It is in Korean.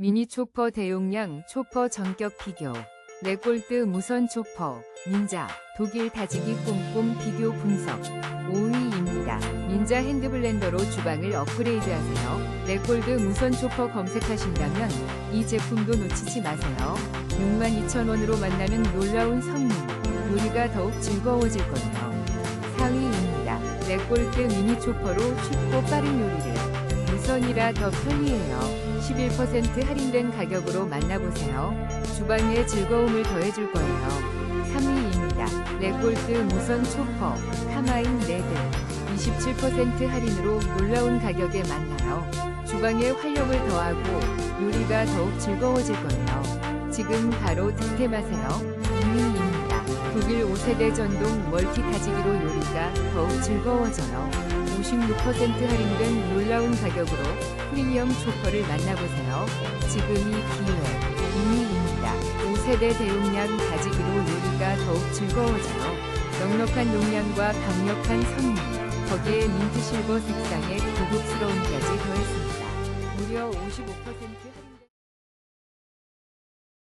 미니 초퍼 대용량 초퍼 전격 비교. 레골드 무선 초퍼. 민자. 독일 다지기 꼼꼼 비교 분석. 5위입니다. 민자 핸드블렌더로 주방을 업그레이드하세요. 레골드 무선 초퍼 검색하신다면 이 제품도 놓치지 마세요. 62,000원으로 만나는 놀라운 성능. 요리가 더욱 즐거워질 거예요. 4위입니다. 레골드 미니 초퍼로 쉽고 빠른 요리를. 무선이라 더 편리해요. 11% 할인된 가격으로 만나보세요. 주방에 즐거움을 더해줄 거예요. 3위입니다. 레골드 무선 초퍼 카마인 레드 27% 할인으로 놀라운 가격에 만나요. 주방에 활력을 더하고 요리가 더욱 즐거워질 거예요. 지금 바로 득템하세요. 2위입니다. 독일 5세대 전동 멀티 다지기로 요리가 더욱 즐거워져요. 56% 할인된 놀라운 가격으로 프리미엄 초퍼를 만나보세요. 지금이 기회. 2위입니다. 5세대 대용량 다지기로 요리가 더욱 즐거워져요. 넉넉한 용량과 강력한 성능, 거기에 민트 실버 색상의 고급스러움까지 더했습니다. 무려 55%